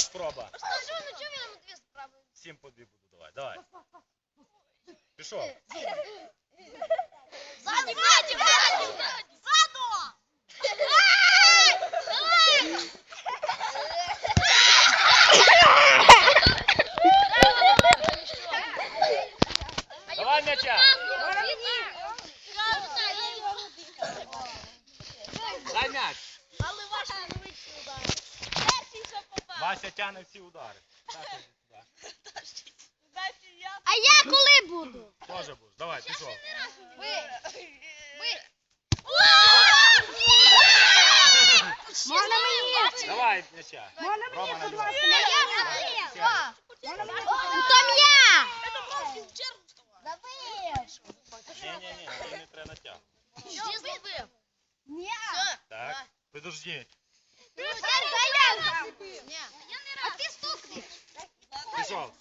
спроба. Скажу, ну чого він дві справи? Сім по дві буду давай. Давай. Пішов. Ззаді, ззаді, ззаді, ззаду! Давай м'яча. Дай м'яч. Але ваша не вийшли удар. Перший, що попав. Вася тягне всі удари. А я коли буду? Тоже будеш. Давай, пішов. Ви. Можна мені? Давай м'яча. Можна мені, будь ласка? Можна мені? Там я. Ні, ні, ні, тобі не треба натягнути. Що зробив? Ні. Так. Подожди. А ти стукни. Пішов.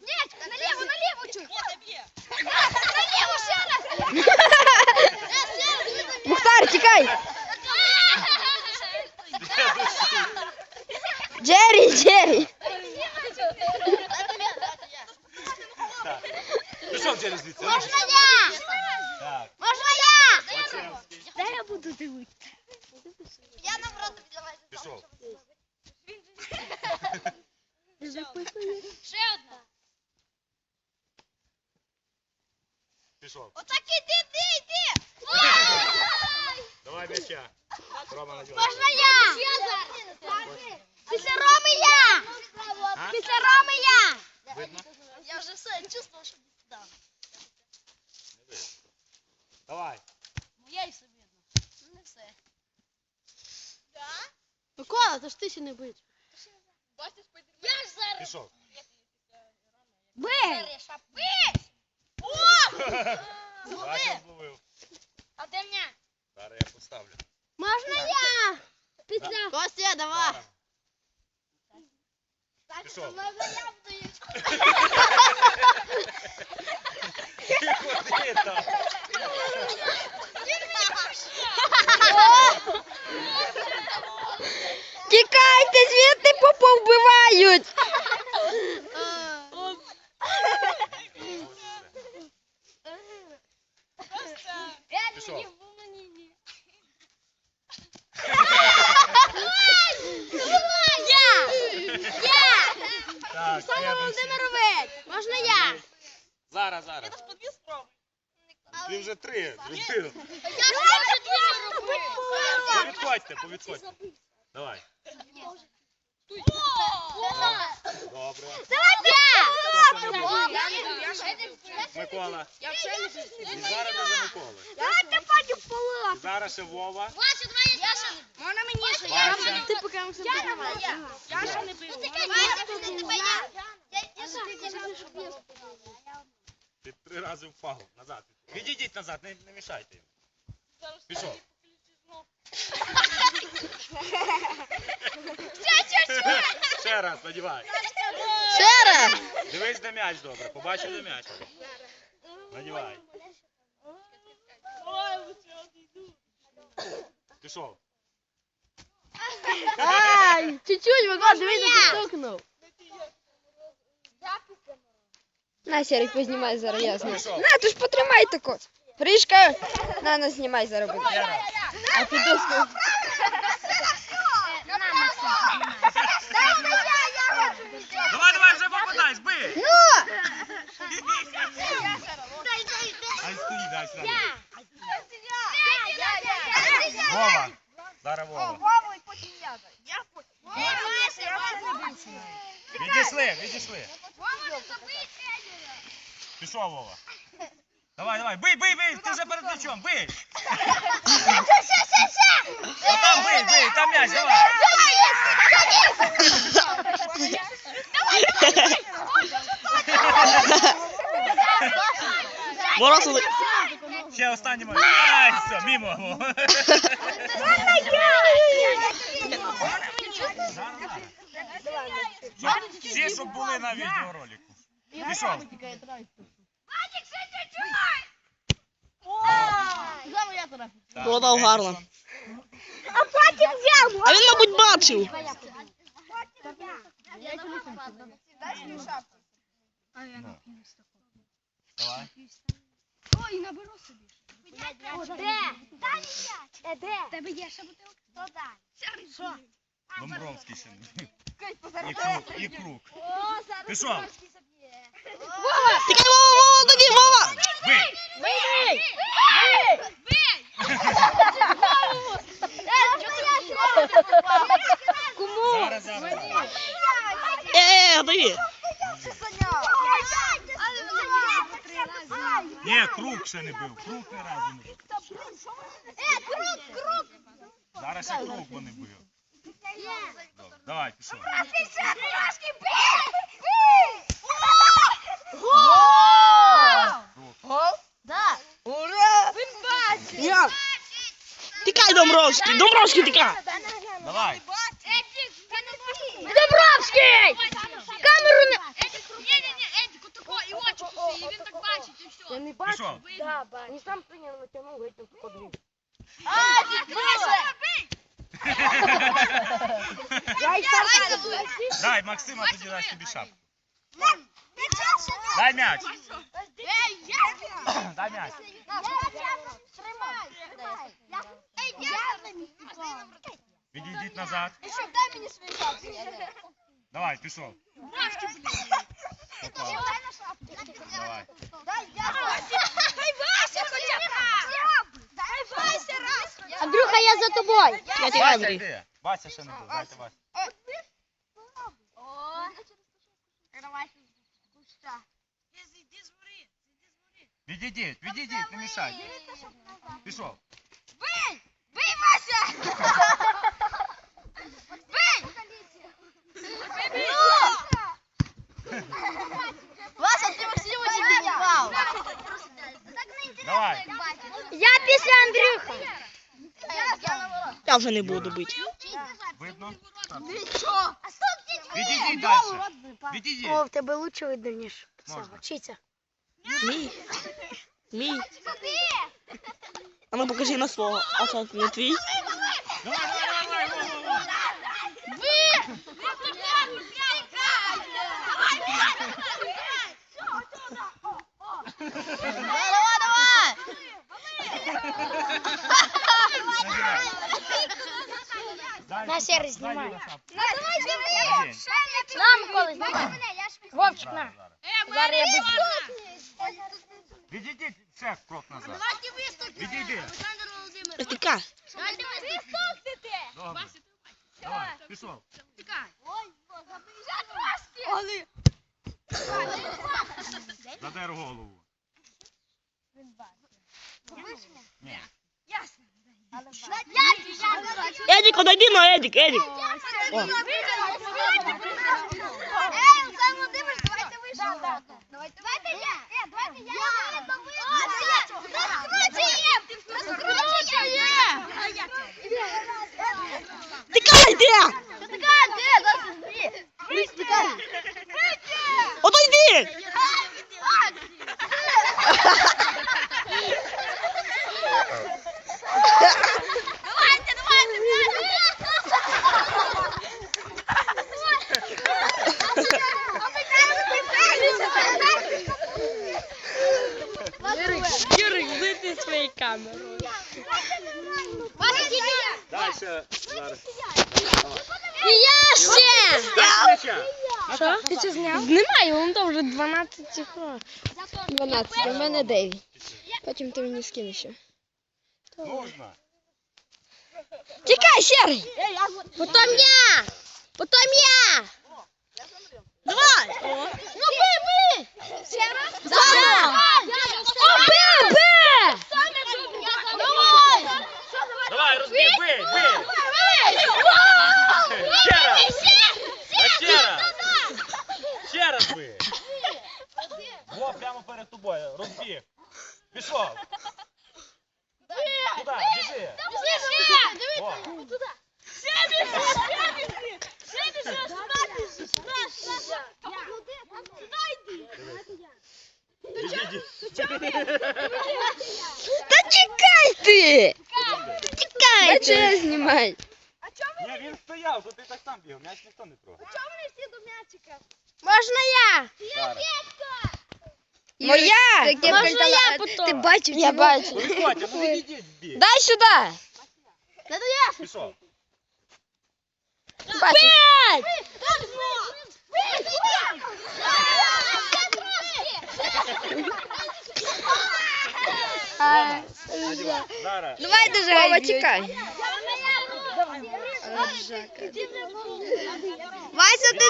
Нет, налево, налево чуть. Налево ще раз. Мухтар, тікай! Джері, Джері! Так. Пішов через звідси. Можна я? Так. Можна я? Вачевський. Дай я буду дивитися. Я наоборот віддавай. Пішов. Ще одна. Пішов. Отак іди, іди, іди. Давай м'яча. Рома надівай. Можна я? Після Роми я. А? Після Роми я. Видно? Я вже все чувствував, що да. Не видно. Давай. Моя і все видно. Ну, Не все. Микола, то ж ти ще не бить. Пішов. Бий! Бий! О! Зловив. А де мене? Зараз я поставлю. Можна я? Після. Костя, давай. Пішов. Там? Тікайте, звідти поповбивають! Пішов. Я! Я! Так, следующий. Володимирович! Можна я? Зараз, зараз. Ти вже три. зробив. Я ж вже дві робив. Повідходьте, повідходьте. Давай. Добре. Микола. І зараз дуже Микола. Давайте пані пола. І зараз ще Вова. Вася, давай я ще не Можна мені ще? Вася. Ти поки ми Я не моя. Я ще не бив. Ну ти Вася, це тебе я. Я я ж Ти три рази впав. Назад. Відійдіть назад, не, не мішайте їм. Пішов. Ще раз, надівай. Ще раз. Дивись на м'яч добре. Побачив на м'яч. Надівай. Пішов. Ай, чуть-чуть, Микола, дивись, не стукнув. На, Серик, познімай зараз, я знаю. Пішов. На, ти ж потримай тако. Гришка, на, на, знімай зараз. буде. Ще раз. А ти доску. Стоїть, дай сюди. Вова. Зараз Вова. Відійшли, відійшли. Пішов Вова. Давай, давай, бий, бий, бий, ти вже перед м'ячом, бий. Отам бий, бий, там м'яч, давай. Морозили. Ще останній момент. Ай, все, мімо. Всі, щоб були на відеоролику. Пішов. Так, Продав гарно. А потім взяв. А він, мабуть, бачив. А я Ну. нап'ю з такого. Давай. Ой, наберу собі. Де? Дай м'яч. Е, де? В Тебе є ще бутилка? Хто дай? Що? Домбровський ще не. І круг, і круг. О, зараз Ти що? Домбровський заб'є. Тікай, Вова, Вова, тоді, Вова! Бий! Кому? Зараз, зараз. Е, готові. Ні, ще не бив. Круг не разу не бив. Е, круг, круг. Зараз ще круг вони бив. Добре, Давай, пішов. Круг. Да. Ура! Я. Тікай, Домбровський, Домбровський, тікай. Давай. Домбровський! бачить, і все. Я не Пішов. Да, не сам прийняв, натягнув, геть тут подвиг. А, дідуся! Я і сам подвиг. Дай, Максима, тоді дасть тобі шапку. Дай м'яч. Дай м'яч. Відійдіть назад. Дай мені свою шапку. Давай, пішов. Попав. Давай. Дай я. Хай Вася хоча б. Дай Вася раз. Андрюха, я за тобою. Я тебе, Вася, Андрій. йди. Вася ще не був. Дайте Вася. О. Давай. Куща. Відійдіть, відійдіть, не мішайте. Пішов. Бий! Бий, Вася! Давай. Я після Андрюха. Я вже не буду бити. Видно? Що? Відійдіть далі. Відійдіть. в тебе лучше видно, ніж. Можна. Вчиться. Мій. Мій. А ну покажи на свого. А це не твій. Давай, давай, давай. Давай, давай! На, снимай. Юра шапку. Давай, Надень. Нам колись, давай. Вовчик, на. зараз. Зараз я буду. Відійдіть ще крок назад. Відійди. Тікай. Добре. Давай, пішов. Задер голову. Ні. Едік, одійди на Едік, Едік. О. Ей, Олександр дивишся, давайте вийшов. Давайте я. Е, давайте я. Розкручуємо. Розкручуємо. Тікай, де? Що таке? Де? Зараз збі. Одійди. Давайте, давайте, Юрик, зайди своєю камерою. Дальше. Зараз. І я ще. Дай м'яча. Що? Знімаю, воно там вже 12 секунд. 12, у мене 9. Потім ти мені скинеш ще. Можна. Тікай, серий! Потім я! Потім я! Давай! Ну би, би! Зараз! О, би, би! Давай! Давай, розбій, бий, бий. Та чекай ти! Чекай! Це знімай. Ні, він стояв, то ти так сам його, м'яч ніхто не трогає. Чому вони всі до м'ячика? Можна я? Зараз. Моя! Таке Можна прикола- я а потім? Ти бачив Я цього? бачу. Ну відходьте, ну відійдіть в бік. Дай сюди! Пішов. Бачиш? Давай дуже Вова, чекай. Вася, ти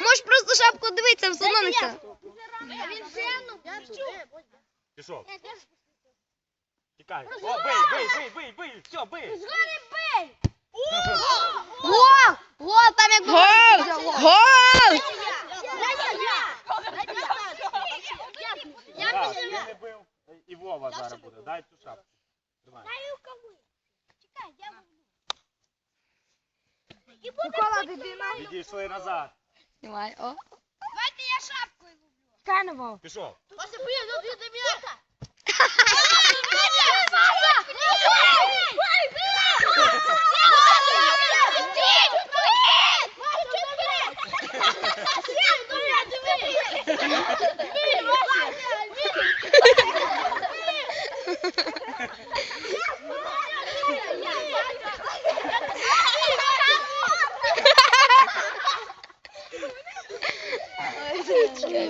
можеш просто шапку дивитися, все одно не це. Пішов. Тікай. О, бий, бий, бий, бий, бий. Все, бий. Згорі бий. Гол! Гол, там як Гол! Гол! Так, він не бив. І Вова зараз буде. Дай цю шапку. Тримай. Відійшли назад. Знімай, о. Давайте я шапкою люблю. Канево. Пішов. Вася, блин, ну ты до меня.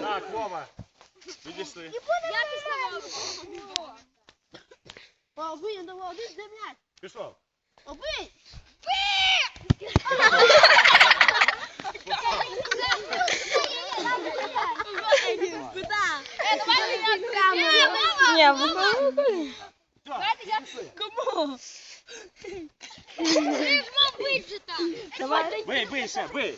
Так, Вова. Відійшли. Обий, давай, один для м'яч. Пішов. Обий. Ні, виходить. Все, відійшли. Давай. Бий, бийся, бий.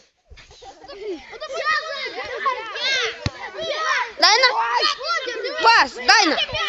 Дай на. Пас, дай на. Чуєш?